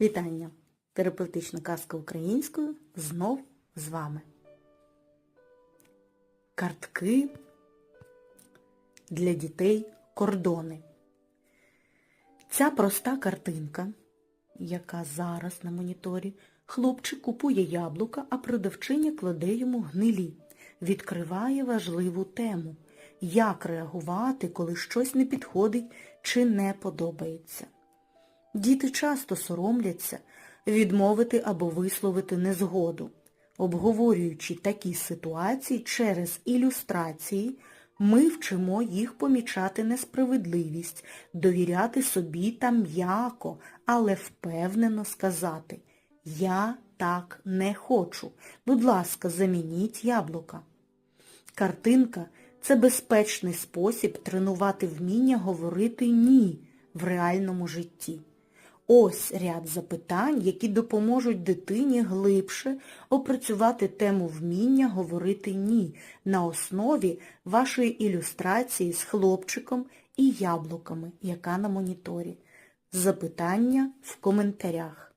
Вітання! Терапевтична казка українською знов з вами. Картки для дітей кордони. Ця проста картинка, яка зараз на моніторі, хлопчик купує яблука, а продавчиня кладе йому гнилі, відкриває важливу тему, як реагувати, коли щось не підходить чи не подобається. Діти часто соромляться відмовити або висловити незгоду. Обговорюючи такі ситуації через ілюстрації, ми вчимо їх помічати несправедливість, довіряти собі та м'яко, але впевнено сказати «Я так не хочу. Будь ласка, замініть яблука». Картинка – це безпечний спосіб тренувати вміння говорити «ні» в реальному житті. Ось ряд запитань, які допоможуть дитині глибше опрацювати тему вміння говорити «ні» на основі вашої ілюстрації з хлопчиком і яблуками, яка на моніторі. Запитання в коментарях.